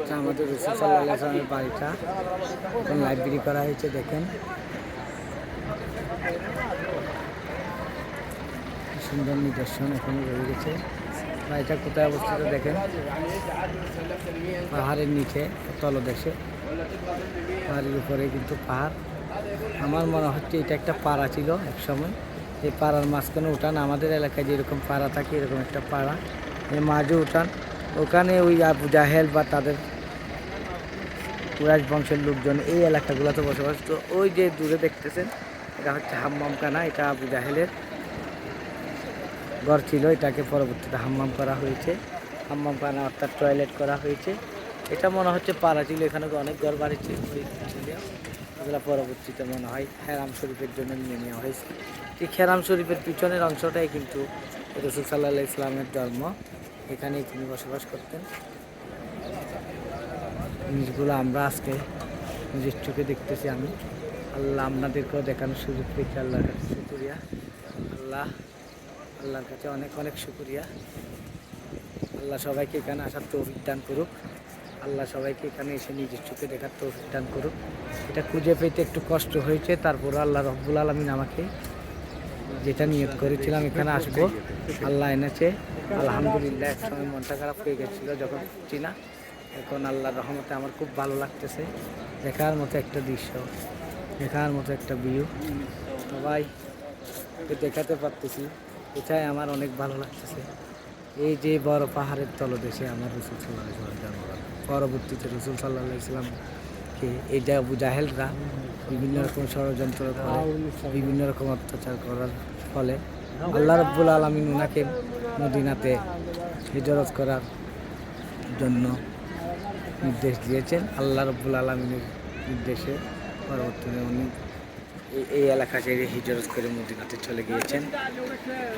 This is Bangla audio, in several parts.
এটা আমাদের রসুল সাল্লাহ আসলামের বাড়িটা এখন লাইব্রেরি করা হয়েছে দেখেন। সুন্দর নিদর্শন এখনও রয়ে গেছে। বাড়িটা কোথায় অবস্থিত দেখেন? পাহাড়ের নিচে, তলদেশে। পাহাড়ের উপরে কিন্তু পাহাড়। আমার মনে হচ্ছে এটা একটা পাড়া ছিল এক সময় এই পাড়ার মাঝখানে উঠান, আমাদের এলাকায় যেরকম পাড়া থাকে, এরকম একটা পাড়া। মাঝে উঠান। ওখানে ওই আবু জাহেল বা তাদের কুরাইশ বংশের লোকজন এই এলাকাগুলোতে বসবাস। তো ওই যে দূরে দেখতেছেন, এটা হচ্ছে হাম্মামখানা, এটা আবু জাহেলের ঘর ছিল। এটাকে পরবর্তীতে হাম্মাম করা হয়েছে। হাম্মামখানা অর্থাৎ টয়লেট করা হয়েছে। এটা মনে হচ্ছে পাড়া ছিল, এখানে অনেক ঘর বাড়ি ছিল। এগুলো পরবর্তীতে মনে হয় হেরাম শরীফের জন্য নিয়ে নেওয়া হয়েছে। ঠিক হেরাম শরীফের পিছনের অংশটাই কিন্তু রসুল সাল্লাহ ইসলামের জন্ম। এখানেই তিনি বসবাস করতেন। জিনিসগুলো আমরা আজকে নিজের চোখে দেখতেছি আমি। আল্লাহ আপনাদেরকেও দেখানোর সুযোগ পেয়েছি আল্লাহর কাছে শুক্রিয়া। আল্লাহ, আল্লাহর কাছে অনেক অনেক শুক্রিয়া। আল্লাহ সবাইকে এখানে আসার তৌফিক দান করুক। আল্লাহ সবাইকে এখানে এসে নিজের চোখে দেখার তৌফিক দান করুক। এটা খুঁজে পেতে একটু কষ্ট হয়েছে তারপর আল্লাহ রব্বুল আলমিন আমাকে যেটা নিয়ত করেছিলাম, এখানে আসব। আল্লাহ এনেছে। আলহামদুলিল্লাহ এক সময় মনটা খারাপ হয়ে গেছিল যখন চিনা। এখন আল্লাহর রহমতে আমার খুব ভালো লাগতেছে। দেখার মতো একটা দৃশ্য, দেখার মতো একটা ভিউ সবাই দেখাতে পারতেছি। এটাই আমার অনেক ভালো লাগতেছে। এই যে বড় পাহাড়ের তলদেশে আমার রসুল সাল্লাহ পরবর্তীতে রসুল সাল্লাহ ইসলামকে এই যে জাহেলরা বিভিন্ন রকম ষড়যন্ত্র করে বিভিন্ন রকম অত্যাচার করার ফলে আল্লাহ রব্বুল আলমিন ওনাকে মদিনাতে হিজরত করার জন্য নির্দেশ দিয়েছেন। আল্লাহ রব্বুল আলমিনের নির্দেশে পরবর্তীতে উনি এই- এই এলাকা ছেড়ে হিজরত করে মদিনাতে চলে গিয়েছেন।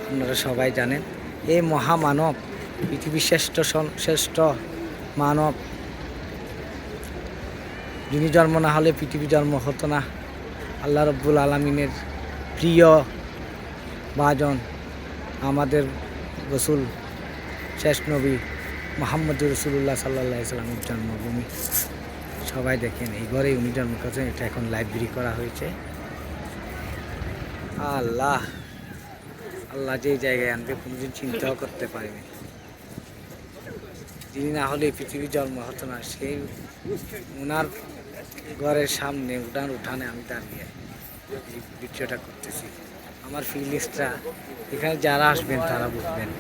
আপনারা সবাই জানেন এই মহামানব পৃথিবীর শ্রেষ্ঠ শ্রেষ্ঠ মানব যিনি জন্ম না হলে পৃথিবী জন্ম হতো না, আল্লাহ রব্বুল আলমিনের প্রিয় বাজন আমাদের রসুল, শেষ নবী মোহাম্মদ রসুল্লাহ সাল্লাহ ইসলামের জন্মভূমি। সবাই দেখেন, এই ঘরেই উনি জন্ম করেছেন, এটা এখন লাইব্রেরি করা হয়েছে। আল্লাহ আল্লাহ যে জায়গায় আনবে, কোনোদিন চিন্তাও করতে পারিনি। যিনি না হলে এই পৃথিবীর জন্ম হতো না, সেই ওনার ঘরের সামনে উঠান উঠানে আমি দাঁড়িয়ে ভিডিওটা করতেছি। আমার ফিলিংসটা এখানে যারা আসবেন তারা বুঝবেন।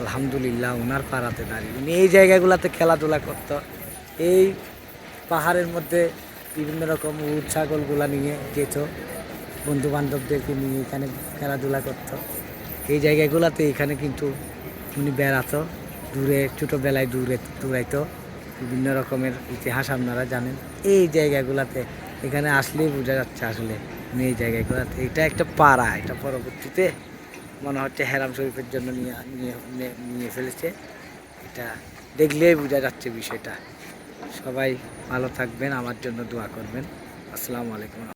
আলহামদুলিল্লাহ ওনার পাড়াতে দাঁড়িয়ে। উনি এই জায়গাগুলোতে খেলাধুলা করতো। এই পাহাড়ের মধ্যে বিভিন্ন রকম উট, ছাগলগুলা নিয়ে যেত। বন্ধু বান্ধবদেরকে নিয়ে এখানে খেলাধুলা করতো। এই জায়গাগুলোতে এখানে কিন্তু উনি বেড়াতো। দূরে, ছোটোবেলায় দূরে দূরাইতো বিভিন্ন রকমের ইতিহাস আপনারা জানেন। এই জায়গাগুলোতে এখানে আসলেই বোঝা যাচ্ছে আসলে এই জায়গাগুলোতে। এটা একটা পাড়া, এটা পরবর্তীতে মনে হচ্ছে হেরাম শরীফের জন্য নিয়ে নিয়ে, নিয়ে- নিয়ে ফেলেছে। এটা দেখলেই বোঝা যাচ্ছে বিষয়টা। সবাই ভালো থাকবেন, আমার জন্য দোয়া করবেন। আসসালামু আলাইকুম।